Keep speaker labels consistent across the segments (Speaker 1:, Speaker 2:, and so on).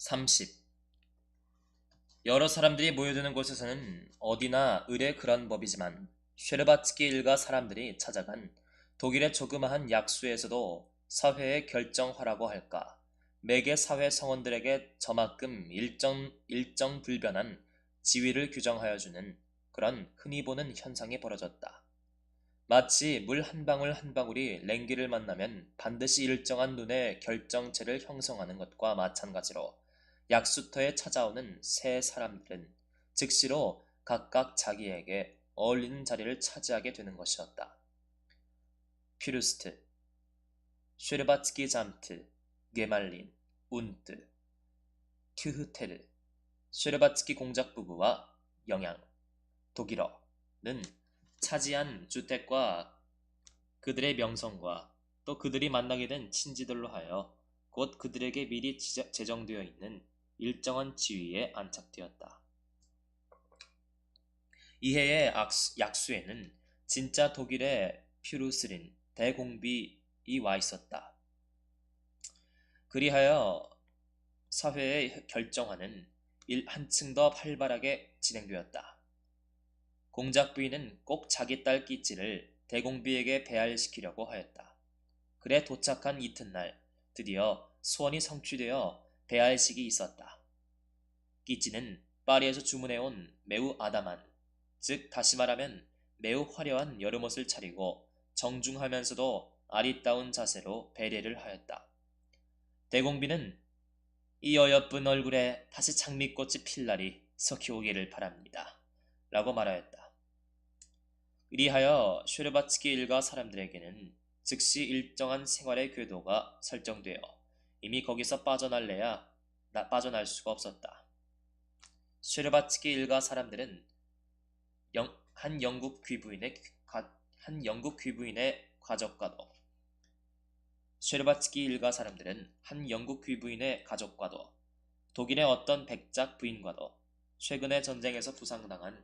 Speaker 1: 30. 여러 사람들이 모여드는 곳에서는 어디나 의례 그런 법이지만 쉐르바츠키 일가 사람들이 찾아간 독일의 조그마한 약수에서도 사회의 결정화라고 할까 매개 사회 성원들에게 저만큼 일정, 일정 불변한 지위를 규정하여 주는 그런 흔히 보는 현상이 벌어졌다. 마치 물 한 방울 한 방울이 랭기를 만나면 반드시 일정한 눈의 결정체를 형성하는 것과 마찬가지로 약수터에 찾아오는 새 사람들은 즉시로 각각 자기에게 어울리는 자리를 차지하게 되는 것이었다. 퓨르스트, 쉐르바츠키 잠트, 게말린, 운트, 큐흐테르, 쉐르바츠키 공작 부부와 영양, 독일어는 차지한 주택과 그들의 명성과 또 그들이 만나게 된 친지들로 하여 곧 그들에게 미리 제정되어 있는 일정한 지위에 안착되었다. 이해의 약수에는 진짜 독일의 퓨루스린 대공비이 와 있었다. 그리하여 사회의 결정화는 한층 더 활발하게 진행되었다. 공작 부인은 꼭 자기 딸 끼찌를 대공비에게 배알시키려고 하였다. 그래 도착한 이튿날 드디어 소원이 성취되어 배알식이 있었다. 끼찌는 파리에서 주문해온 매우 아담한, 즉 다시 말하면 매우 화려한 여름옷을 차리고 정중하면서도 아리따운 자세로 배례를 하였다. 대공비는 이 어여쁜 얼굴에 다시 장미꽃이 필 날이 석히 오기를 바랍니다. 라고 말하였다. 이리하여 슈르바츠키 일가 사람들에게는 즉시 일정한 생활의 궤도가 설정되어 이미 거기서 빠져날래야 나 빠져날 수가 없었다. 쉐르바츠키 일가 사람들은 영, 한 영국 귀부인의 한 영국 귀부인의 가족과도 쉐르바츠키 일가 사람들은 한 영국 귀부인의 가족과도 독일의 어떤 백작 부인과도 최근의 전쟁에서 부상당한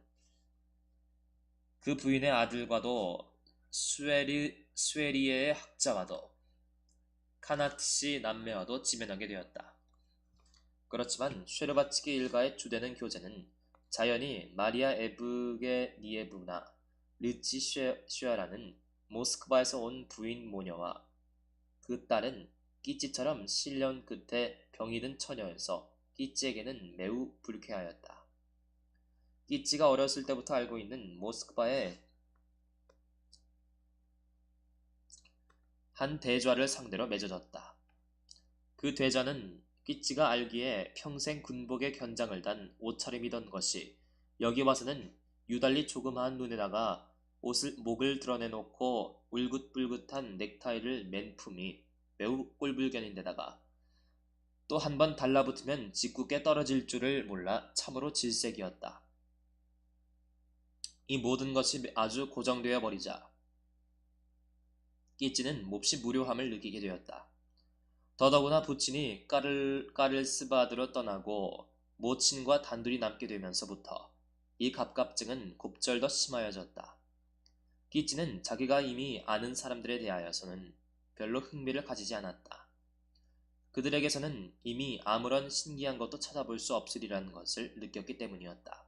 Speaker 1: 그 부인의 아들과도 스웨리, 스웨리에의 학자와도 카나트시 남매와도 지면하게 되었다. 그렇지만 쉐르바츠키 일가의 주되는 교재는 자연히 마리아 에브게 니에브나 르치 쉐아라는 모스크바에서 온 부인 모녀와 그 딸은 끼찌처럼 7년 끝에 병이 든 처녀여서 끼찌에게는 매우 불쾌하였다. 끼찌가 어렸을 때부터 알고 있는 모스크바의 한 대좌를 상대로 맺어졌다. 그 대좌는 끼찌가 알기에 평생 군복에 견장을 단 옷차림이던 것이 여기 와서는 유달리 조그마한 눈에다가 옷을 목을 드러내놓고 울긋불긋한 넥타이를 맨 품이 매우 꼴불견인데다가 또 한 번 달라붙으면 짓궂게 떨어질 줄을 몰라 참으로 질색이었다. 이 모든 것이 아주 고정되어 버리자 끼찌는 몹시 무료함을 느끼게 되었다. 더더구나 부친이 까를, 까를스바드로 떠나고 모친과 단둘이 남게 되면서부터 이 갑갑증은 곱절 더 심하여졌다. 끼찌는 자기가 이미 아는 사람들에 대하여서는 별로 흥미를 가지지 않았다. 그들에게서는 이미 아무런 신기한 것도 찾아볼 수 없으리라는 것을 느꼈기 때문이었다.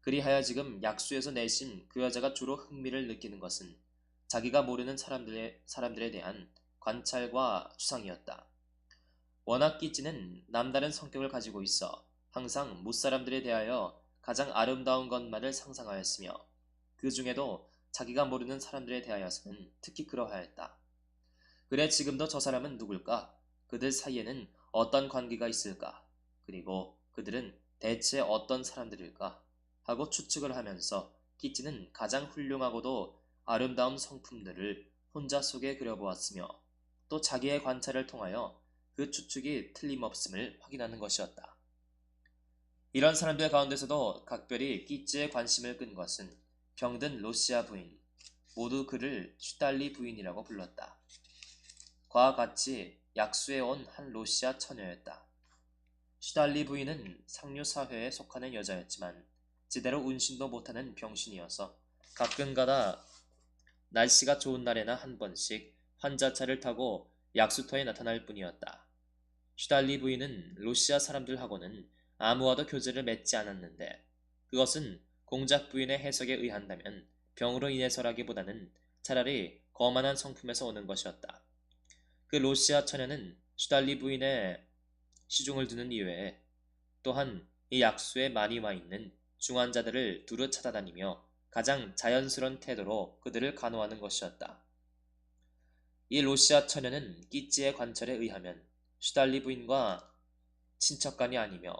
Speaker 1: 그리하여 지금 약수에서 내신 그 여자가 주로 흥미를 느끼는 것은 자기가 모르는 사람들의, 사람들에 대한 관찰과 추상이었다. 워낙 끼찌는 남다른 성격을 가지고 있어 항상 무사람들에 대하여 가장 아름다운 것만을 상상하였으며 그 중에도 자기가 모르는 사람들에 대하여서는 특히 그러하였다. 그래 지금도 저 사람은 누굴까? 그들 사이에는 어떤 관계가 있을까? 그리고 그들은 대체 어떤 사람들일까? 하고 추측을 하면서 끼찌는 가장 훌륭하고도 아름다운 성품들을 혼자 속에 그려보았으며 또 자기의 관찰을 통하여 그 추측이 틀림없음을 확인하는 것이었다. 이런 사람들 가운데서도 각별히 끼찌에 관심을 끈 것은 병든 로시아 부인, 모두 그를 슈달리 부인이라고 불렀다. 그와 같이 약수에 온 한 로시아 처녀였다. 슈달리 부인은 상류 사회에 속하는 여자였지만 제대로 운신도 못하는 병신이어서 가끔가다 날씨가 좋은 날에나 한 번씩 환자차를 타고 약수터에 나타날 뿐이었다. 슈달리 부인은 로시아 사람들하고는 아무와도 교제를 맺지 않았는데 그것은 공작 부인의 해석에 의한다면 병으로 인해서라기보다는 차라리 거만한 성품에서 오는 것이었다. 그 로시아 처녀는 슈달리 부인의 시중을 두는 이외에 또한 이 약수에 많이 와 있는 중환자들을 두루 찾아다니며 가장 자연스러운 태도로 그들을 간호하는 것이었다. 이 로시아 처녀는 끼찌의 관찰에 의하면 슈달리 부인과 친척간이 아니며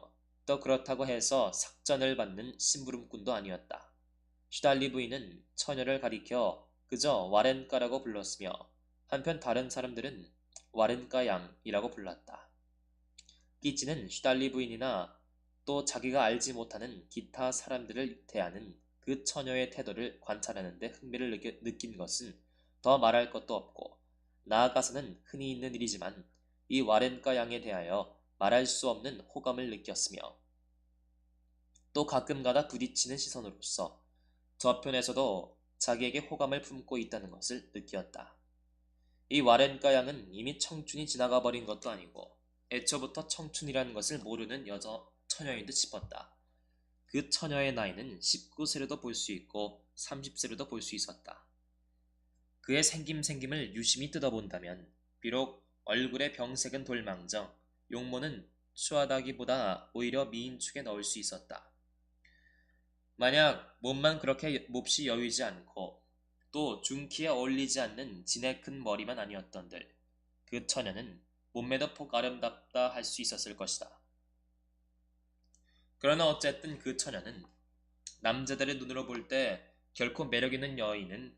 Speaker 1: 또 그렇다고 해서 삭전을 받는 심부름꾼도 아니었다. 슈달리 부인은 처녀를 가리켜 그저 와렌가라고 불렀으며 한편 다른 사람들은 와렌가 양이라고 불렀다. 끼찌는 슈달리 부인이나 또 자기가 알지 못하는 기타 사람들을 대하는 그 처녀의 태도를 관찰하는데 흥미를 느낀 것은 더 말할 것도 없고 나아가서는 흔히 있는 일이지만 이 와렌가 양에 대하여 말할 수 없는 호감을 느꼈으며 또 가끔가다 부딪히는 시선으로서 저편에서도 자기에게 호감을 품고 있다는 것을 느꼈다. 이 와렌가 양은 이미 청춘이 지나가 버린 것도 아니고 애초부터 청춘이라는 것을 모르는 여자 처녀인 듯 싶었다. 그 처녀의 나이는 19세로도 볼 수 있고 30세로도 볼 수 있었다. 그의 생김생김을 유심히 뜯어본다면 비록 얼굴의 병색은 돌망정 용모는 추하다기보다 오히려 미인 축에 넣을 수 있었다. 만약 몸만 그렇게 몹시 여유지 않고 또 중키에 어울리지 않는 진해 큰 머리만 아니었던들 그 처녀는 몸매도 폭 아름답다 할 수 있었을 것이다. 그러나 어쨌든 그 처녀는 남자들의 눈으로 볼 때 결코 매력 있는 여인은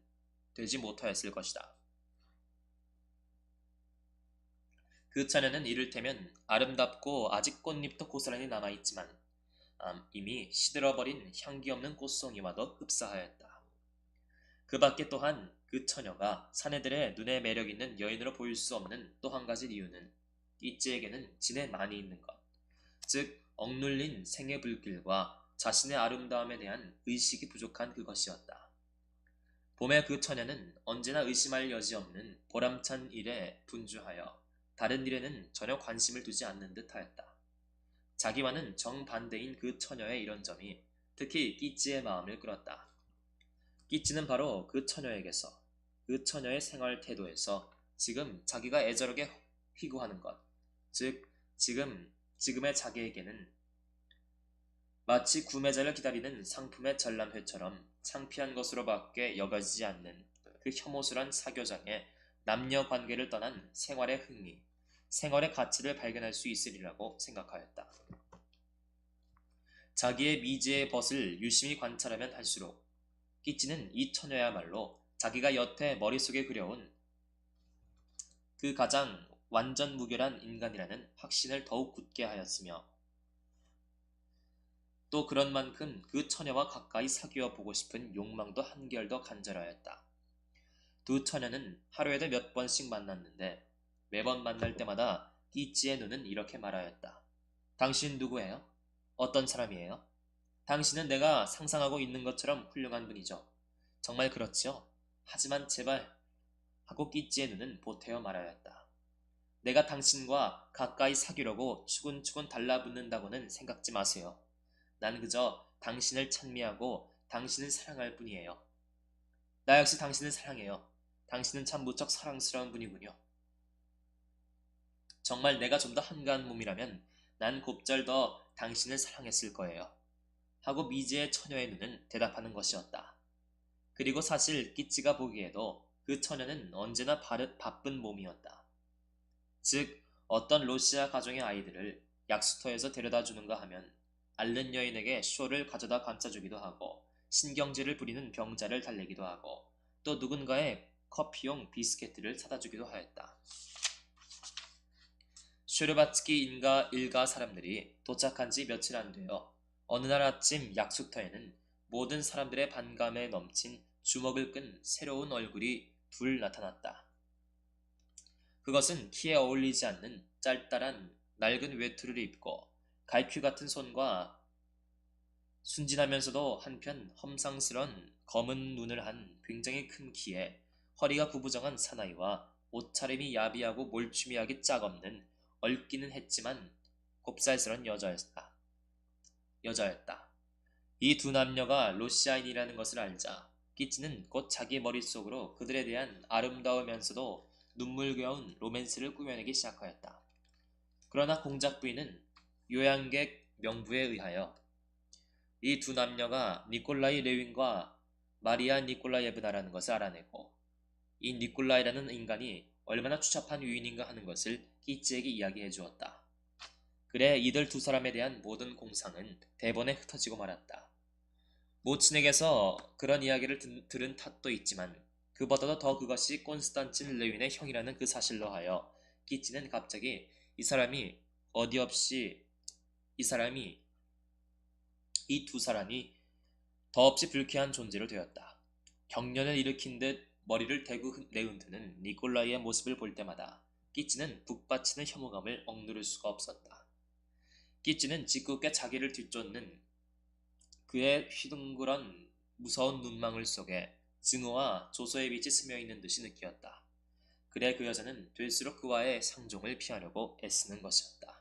Speaker 1: 되지 못하였을 것이다. 그 차례는 이를테면 아름답고 아직 꽃잎도 고스란히 남아있지만 음, 이미 시들어버린 향기 없는 꽃송이와도 흡사하였다. 그 밖에 또한 그 처녀가 사내들의 눈에 매력 있는 여인으로 보일 수 없는 또 한 가지 이유는 이지에게는 진에 많이 있는 것, 즉 억눌린 생의 불길과 자신의 아름다움에 대한 의식이 부족한 그것이었다. 봄의 그 처녀는 언제나 의심할 여지 없는 보람찬 일에 분주하여 다른 일에는 전혀 관심을 두지 않는 듯 하였다. 자기와는 정반대인 그 처녀의 이런 점이 특히 끼찌의 마음을 끌었다. 끼찌는 바로 그 처녀에게서 그 처녀의 생활 태도에서 지금 자기가 애절하게 휘구하는 것, 즉 지금 지금의 자기에게는 마치 구매자를 기다리는 상품의 전람회처럼 창피한 것으로밖에 여겨지지 않는 그 혐오스런 사교장에 남녀 관계를 떠난 생활의 흥미, 생활의 가치를 발견할 수 있으리라고 생각하였다. 자기의 미지의 벗을 유심히 관찰하면 할수록 끼치는 이 처녀야말로 자기가 여태 머릿속에 그려온 그 가장 완전 무결한 인간이라는 확신을 더욱 굳게 하였으며 또 그런 만큼 그 처녀와 가까이 사귀어 보고 싶은 욕망도 한결 더 간절하였다. 두 처녀는 하루에도 몇 번씩 만났는데 매번 만날 때마다 끼찌의 눈은 이렇게 말하였다. 당신 누구예요? 어떤 사람이에요? 당신은 내가 상상하고 있는 것처럼 훌륭한 분이죠. 정말 그렇지요? 하지만 제발 하고 끼찌의 눈은 보태어 말하였다. 내가 당신과 가까이 사귀려고 추근추근 달라붙는다고는 생각지 마세요. 난 그저 당신을 찬미하고 당신을 사랑할 뿐이에요. 나 역시 당신을 사랑해요. 당신은 참 무척 사랑스러운 분이군요. 정말 내가 좀 더 한가한 몸이라면 난 곱절 더 당신을 사랑했을 거예요. 하고 미지의 처녀의 눈은 대답하는 것이었다. 그리고 사실 끼찌가 보기에도 그 처녀는 언제나 바르, 바쁜 몸이었다. 즉 어떤 로시아 가정의 아이들을 약수터에서 데려다 주는가 하면 앓는 여인에게 쇼를 가져다 감싸주기도 하고 신경질을 부리는 병자를 달래기도 하고 또 누군가의 커피용 비스켓을 사다 주기도 하였다. 슈르바츠키 인가 일가 사람들이 도착한 지 며칠 안 되어 어느 날 아침 약수터에는 모든 사람들의 반감에 넘친 주먹을 끈 새로운 얼굴이 둘 나타났다. 그것은 키에 어울리지 않는 짤짤한 낡은 외투를 입고 갈퀴 같은 손과 순진하면서도 한편 험상스런 검은 눈을 한 굉장히 큰 키에 허리가 구부정한 사나이와 옷차림이 야비하고 몰추미하기 짝없는 얽기는 했지만 곱살스런 여자였다. 여자였다. 이 두 남녀가 로시아인이라는 것을 알자 끼치는 곧 자기 머릿속으로 그들에 대한 아름다우면서도 눈물겨운 로맨스를 꾸며내기 시작하였다. 그러나 공작 부인은 요양객 명부에 의하여 이 두 남녀가 니콜라이 레윈과 마리아 니콜라예브나라는 것을 알아내고 이 니콜라이라는 인간이 얼마나 추잡한 유인인가 하는 것을 끼치에게 이야기해 주었다. 그래 이들 두 사람에 대한 모든 공상은 대본에 흩어지고 말았다. 모친에게서 그런 이야기를 든, 들은 탓도 있지만 그보다도 더 그것이 콘스탄틴 레윈의 형이라는 그 사실로 하여 끼치는 갑자기 이 사람이 어디 없이 이 사람이 이 두 사람이 더없이 불쾌한 존재로 되었다. 경련을 일으킨 듯 머리를 대고 내흔드는 니콜라이의 모습을 볼 때마다 끼치는 북받치는 혐오감을 억누를 수가 없었다. 끼치는 짓궂게 자기를 뒤쫓는 그의 휘둥그런 무서운 눈망울 속에 증오와 조소의 빛이 스며있는 듯이 느끼었다. 그래 그 여자는 될수록 그와의 상종을 피하려고 애쓰는 것이었다.